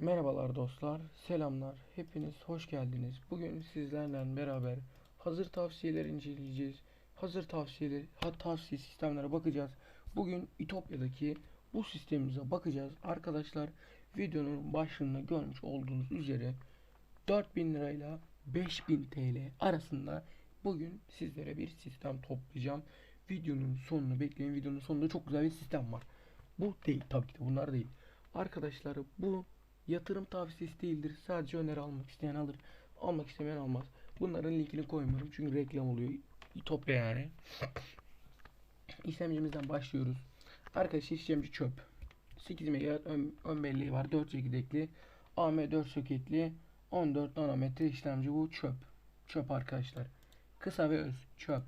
Merhabalar dostlar, selamlar. Hepiniz hoş geldiniz. Bugün sizlerle beraber hazır tavsiyeler inceleyeceğiz. Hazır tavsiyeler, ha, tavsiye sistemlere bakacağız. Bugün İtopya'daki bu sistemimize bakacağız. Arkadaşlar videonun başlığında görmüş olduğunuz üzere 4000 lirayla 5000 TL arasında bugün sizlere bir sistem toplayacağım. Videonun sonunu bekleyin. Videonun sonunda çok güzel bir sistem var. Bu değil tabii ki de bunlar değil. Arkadaşlar bu yatırım tavsiyesi değildir. Sadece öneri almak isteyen alır. Almak istemeyen almaz. Bunların linkini koymuyorum çünkü reklam oluyor. İtopya yani. İşlemcimizden başlıyoruz. Arkadaşlar işlemci çöp. 8 MHz ön, ön belleği var. 4 çekirdekli. AM4 soketli. 14 nanometre işlemci bu çöp. Çöp arkadaşlar. Kısa ve öz çöp.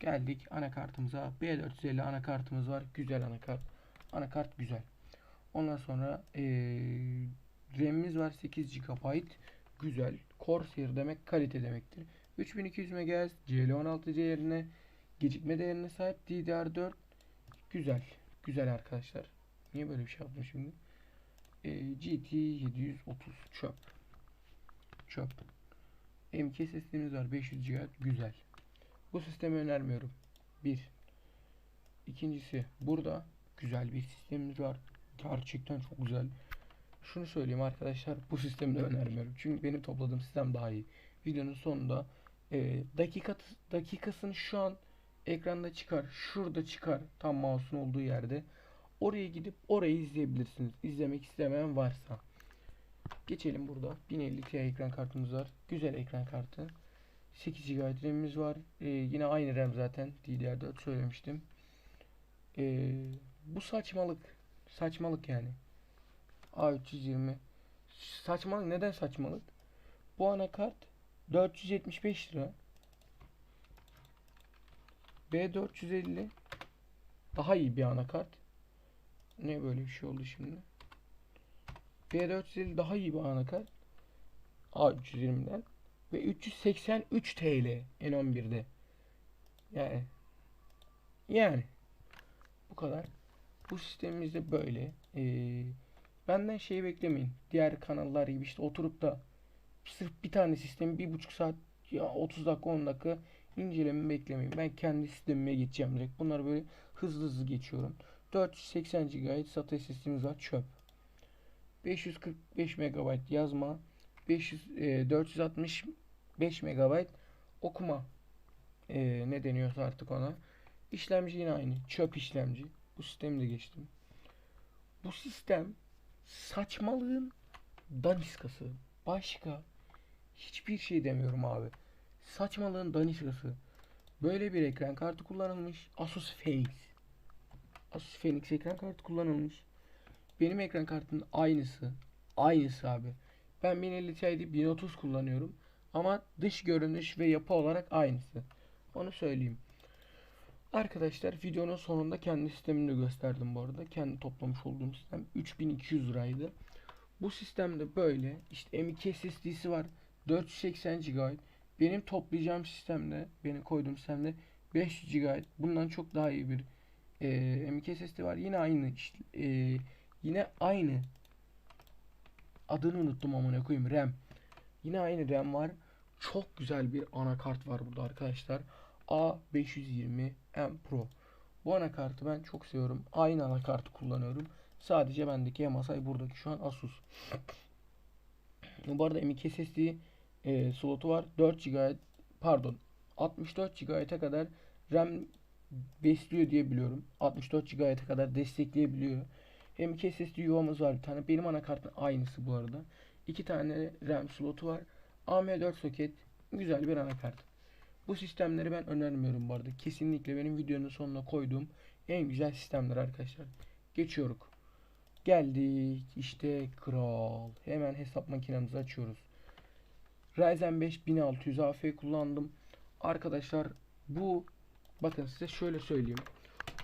Geldik anakartımıza. B450 anakartımız var. Güzel anakart. Anakart güzel. Ondan sonra ee, RAM'imiz var 8 GB. Güzel. Corsair demek kalite demektir. 3200 MHz CL16 değerine gecikme değerine sahip DDR4 güzel. Güzel arkadaşlar. Niye böyle bir şey yaptım şimdi? E, GT 730 çöp. Çöp. M2 SSD'miz var 500 GB güzel. Bu sistemi önermiyorum. Bir. İkincisi burada güzel bir sistemimiz var. Gerçekten çok güzel. Şunu söyleyeyim arkadaşlar bu sistemi de önermiyorum. Çünkü benim topladığım sistem daha iyi. Videonun sonunda e, dakika, dakikasını şu an ekranda çıkar. Şurada çıkar. Tam mouse'un olduğu yerde. Oraya gidip orayı izleyebilirsiniz. İzlemek istemeyen varsa. Geçelim burada. 1050 Ti ekran kartımız var. Güzel ekran kartı. 8 GB RAM'imiz var. Ee, yine aynı RAM zaten. DDR4 söylemiştim. Ee, bu saçmalık. Saçmalık yani. A320. Saçmalık. Neden saçmalık? Bu anakart 475 lira. B450 daha iyi bir anakart. Ne böyle bir şey oldu şimdi? B450 daha iyi bir anakart. A320'den ve 383 TL N11'de. Yani yani bu kadar. Bu sistemimizde böyle. Ee, benden şey beklemeyin. Diğer kanallar gibi işte oturup da sırf bir tane sistemi bir buçuk saat ya 30 dakika 10 dakika inceleme beklemeyin. Ben kendi sistemime geçeceğim direkt. Bunları böyle hızlı hızlı geçiyorum. 480 GB SATA SSD'miz var çöp. 545 MB yazma. 500 e, 465 MB okuma. E, ne deniyorsa artık ona. İşlemci yine aynı. Çöp işlemci. Bu sistemi de geçtim. Bu sistem saçmalığın daniskası. Başka hiçbir şey demiyorum abi. Saçmalığın daniskası. Böyle bir ekran kartı kullanılmış. Asus Phoenix. Asus Phoenix ekran kartı kullanılmış. Benim ekran kartının aynısı. Aynısı abi. Ben 1050 Ti'de 1030 kullanıyorum. Ama dış görünüş ve yapı olarak aynısı. Onu söyleyeyim. Arkadaşlar videonun sonunda kendi sistemini de gösterdim bu arada. Kendi toplamış olduğum sistem 3200 liraydı. Bu sistemde böyle işte M2 SSD'si var 480 GB. Benim toplayacağım sistemde, benim koyduğum sistemde 500 GB. Bundan çok daha iyi bir e, M2 SSD var. Yine aynı e, yine aynı adını unuttum amına koyayım RAM. Yine aynı RAM var. Çok güzel bir anakart var burada arkadaşlar. A520 M Pro. Bu anakartı ben çok seviyorum. Aynı anakartı kullanıyorum. Sadece bendeki Yamasay buradaki şu an Asus. Bu arada M.2 SSD e, slotu var. 4 GB pardon 64 GB'a kadar RAM besliyor diye biliyorum. 64 GB'a kadar destekleyebiliyor. M.2 SSD yuvamız var bir tane. Benim anakartın aynısı bu arada. İki tane RAM slotu var. AM4 soket. Güzel bir anakart. Bu sistemleri ben önermiyorum bu arada. Kesinlikle benim videonun sonuna koyduğum en güzel sistemler arkadaşlar. Geçiyoruz. Geldik. işte kral. Hemen hesap makinemizi açıyoruz. Ryzen 5 1600 AF kullandım. Arkadaşlar bu bakın size şöyle söyleyeyim.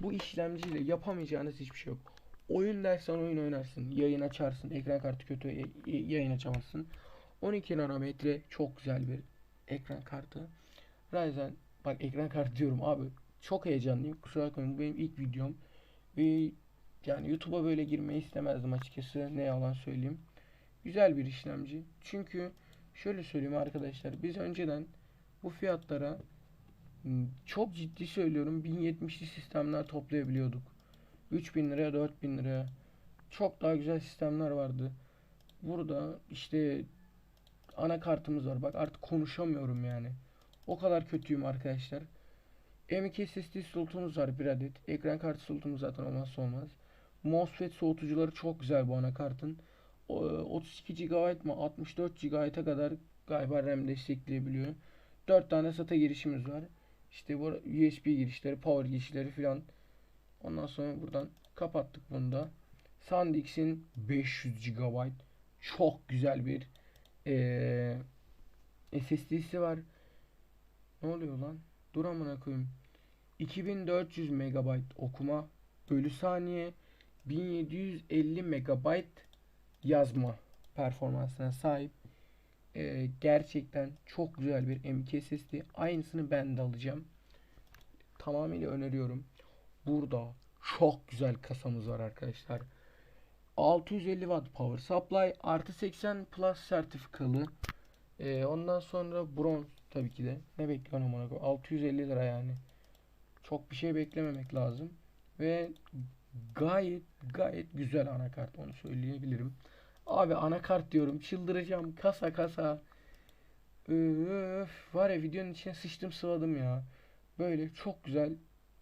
Bu işlemciyle yapamayacağınız hiçbir şey yok. Oyun dersen oyun oynarsın. Yayın açarsın. Ekran kartı kötü yayın açamazsın. 12 nanometre çok güzel bir ekran kartı. Ryzen bak ekran kartı diyorum abi. Çok heyecanlıyım. Kusura bakmayın bu benim ilk videom. Ve yani YouTube'a böyle girmeyi istemezdim açıkçası. Ne yalan söyleyeyim. güzel bir işlemci. Çünkü şöyle söyleyeyim arkadaşlar biz önceden bu fiyatlara m, çok ciddi söylüyorum 1070'li sistemler toplayabiliyorduk. 3000 liraya 4000 liraya çok daha güzel sistemler vardı. Burada işte anakartımız var. Bak artık konuşamıyorum yani. O kadar kötüyüm arkadaşlar. M.2 SSD slotumuz var bir adet. Ekran kartı slotumuz zaten olmazsa olmaz. MOSFET soğutucuları çok güzel bu anakartın. O, 32 GB mı 64 GB'a kadar galiba RAM destekleyebiliyor. 4 tane SATA girişimiz var. İşte bu USB girişleri, power girişleri filan. Ondan sonra buradan kapattık bunu da. SanDisk'in 500 GB çok güzel bir eee SSD'si var. Ne oluyor lan? Dur amına koyayım. 2400 MB okuma bölü saniye 1750 MB yazma performansına sahip. Ee, gerçekten çok güzel bir M.2 SSD. Aynısını ben de alacağım. Tamamıyla öneriyorum. Burada çok güzel kasamız var arkadaşlar. 650 Watt power supply artı 80 plus sertifikalı. Ee, ondan sonra bronz tabii ki de. Ne bekliyorum ona? 650 lira yani. Çok bir şey beklememek lazım. Ve gayet gayet güzel anakart onu söyleyebilirim. Abi anakart diyorum çıldıracağım kasa kasa. Öf, var ya videonun içine sıçtım sıvadım ya. Böyle çok güzel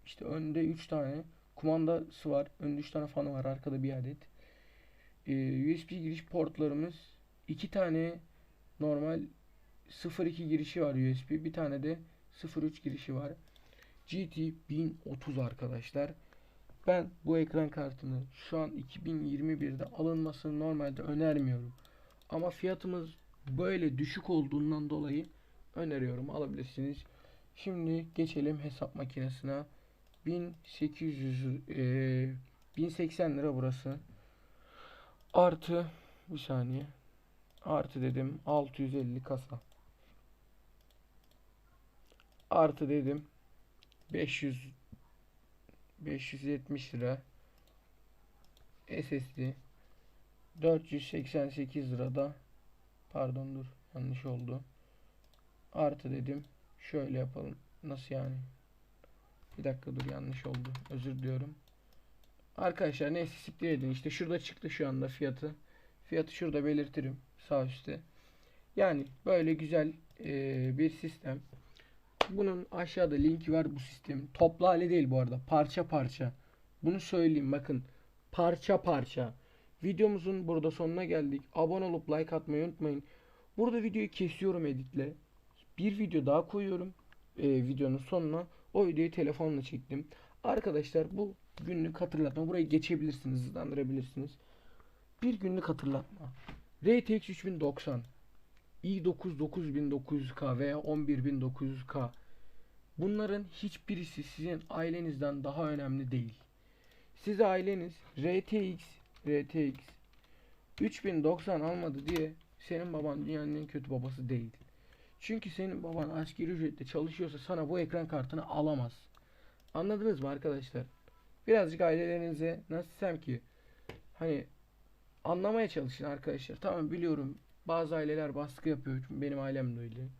işte önde 3 tane kumandası var. Önde 3 tane fanı var. Arkada bir adet. Ee, USB giriş portlarımız 2 tane normal 0.2 girişi var USB. Bir tane de 0.3 girişi var. GT 1030 arkadaşlar. Ben bu ekran kartını şu an 2021'de alınmasını normalde önermiyorum. Ama fiyatımız böyle düşük olduğundan dolayı öneriyorum. Alabilirsiniz. Şimdi geçelim hesap makinesine. 1800 e, 1080 lira burası. Artı bir saniye. Artı dedim 650 kasa. Artı dedim. 500 570 lira. SSD 488 lirada pardon dur yanlış oldu. Artı dedim. Şöyle yapalım. Nasıl yani? Bir dakika dur yanlış oldu. Özür diliyorum. Arkadaşlar neyse siktir edin. İşte şurada çıktı şu anda fiyatı. Fiyatı şurada belirtirim sağ üstte. Yani böyle güzel eee, bir sistem bunun aşağıda linki var bu sistemin. Toplu hali değil bu arada. Parça parça. Bunu söyleyeyim bakın. Parça parça. Videomuzun burada sonuna geldik. Abone olup like atmayı unutmayın. Burada videoyu kesiyorum editle. Bir video daha koyuyorum. e, videonun sonuna. O videoyu telefonla çektim. Arkadaşlar bu günlük hatırlatma. Burayı geçebilirsiniz. Hızlandırabilirsiniz. Bir günlük hatırlatma. RTX 3090 i9 9900K veya 11900K bunların hiçbirisi sizin ailenizden daha önemli değil. Siz aileniz RTX RTX 3090 almadı diye senin baban dünyanın en kötü babası değil. Çünkü senin baban asgari ücretle çalışıyorsa sana bu ekran kartını alamaz. Anladınız mı arkadaşlar? Birazcık ailelerinize nasıl desem ki hani anlamaya çalışın arkadaşlar. Tamam biliyorum bazı aileler baskı yapıyor. Benim ailem de öyle.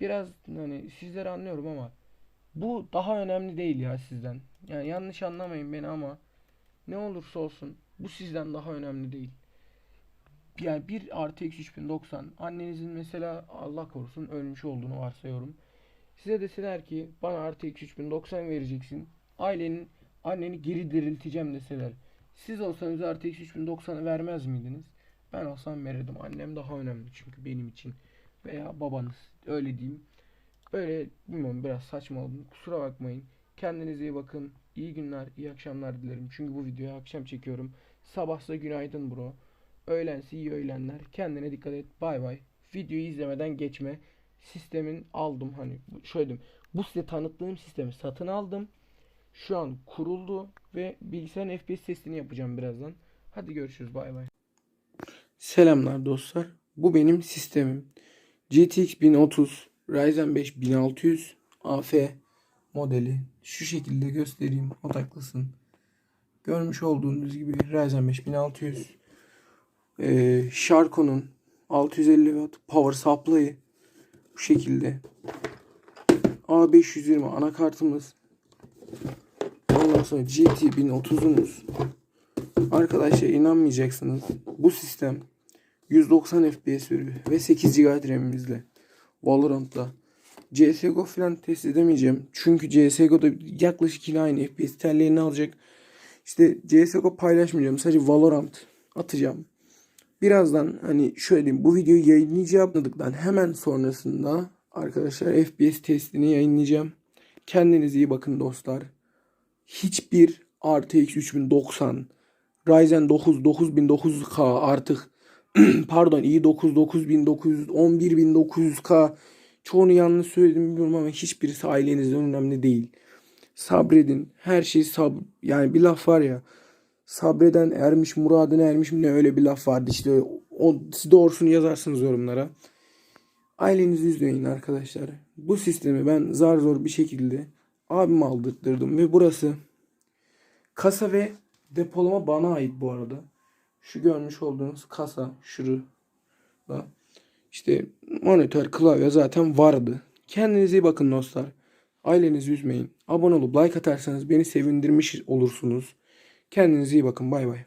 Biraz hani sizleri anlıyorum ama bu daha önemli değil ya sizden. Yani yanlış anlamayın beni ama ne olursa olsun bu sizden daha önemli değil. Yani bir RTX 3090 annenizin mesela Allah korusun ölmüş olduğunu varsayıyorum. Size deseler ki bana RTX 3090 vereceksin. Ailenin anneni geri dirilteceğim deseler. Siz olsanız RTX 3090'ı vermez miydiniz? Ben olsam verirdim. Annem daha önemli çünkü benim için. Veya babanız. Öyle diyeyim. Öyle bilmiyorum biraz saçma oldum. Kusura bakmayın. Kendinize iyi bakın. İyi günler, iyi akşamlar dilerim. Çünkü bu videoyu akşam çekiyorum. Sabahsa günaydın bro. Öğlensi iyi öğlenler. Kendine dikkat et. Bay bay. Videoyu izlemeden geçme. Sistemin aldım hani şöyle diyeyim. Bu size tanıttığım sistemi satın aldım. Şu an kuruldu ve bilgisayarın FPS testini yapacağım birazdan. Hadi görüşürüz. Bay bay. Selamlar dostlar. Bu benim sistemim. GTX 1030 Ryzen 5 1600 AF modeli. Şu şekilde göstereyim odaklısın. Görmüş olduğunuz gibi Ryzen 5 1600 Ee, Sharko'nun 650 watt power supply'ı bu şekilde. A520 anakartımız. Ondan sonra GT 1030'umuz. Arkadaşlar inanmayacaksınız. Bu sistem 190 FPS veriyor ve 8 GB RAM'imizle. Valorant'la. CSGO falan test edemeyeceğim. Çünkü CSGO'da yaklaşık yine aynı FPS tellerini alacak. İşte CSGO paylaşmayacağım. Sadece Valorant atacağım. Birazdan hani şöyle diyeyim bu videoyu yayınlayacağım. Yayınladıktan hemen sonrasında arkadaşlar FPS testini yayınlayacağım. Kendinize iyi bakın dostlar. Hiçbir RTX 3090 Ryzen 9 9900K artık pardon i9 9900 11900K çoğunu yanlış söyledim bilmiyorum ama hiçbirisi ailenizden önemli değil. Sabredin. Her şey sab yani bir laf var ya sabreden ermiş muradına ermiş mi ne öyle bir laf vardı işte o siz doğrusunu yazarsınız yorumlara. Ailenizi üzmeyin arkadaşlar. Bu sistemi ben zar zor bir şekilde abim aldırttırdım ve burası kasa ve depolama bana ait bu arada. Şu görmüş olduğunuz kasa şurada. İşte monitör, klavye zaten vardı. Kendinize iyi bakın dostlar. Ailenizi üzmeyin. Abone olup like atarsanız beni sevindirmiş olursunuz. Kendinize iyi bakın. Bay bay.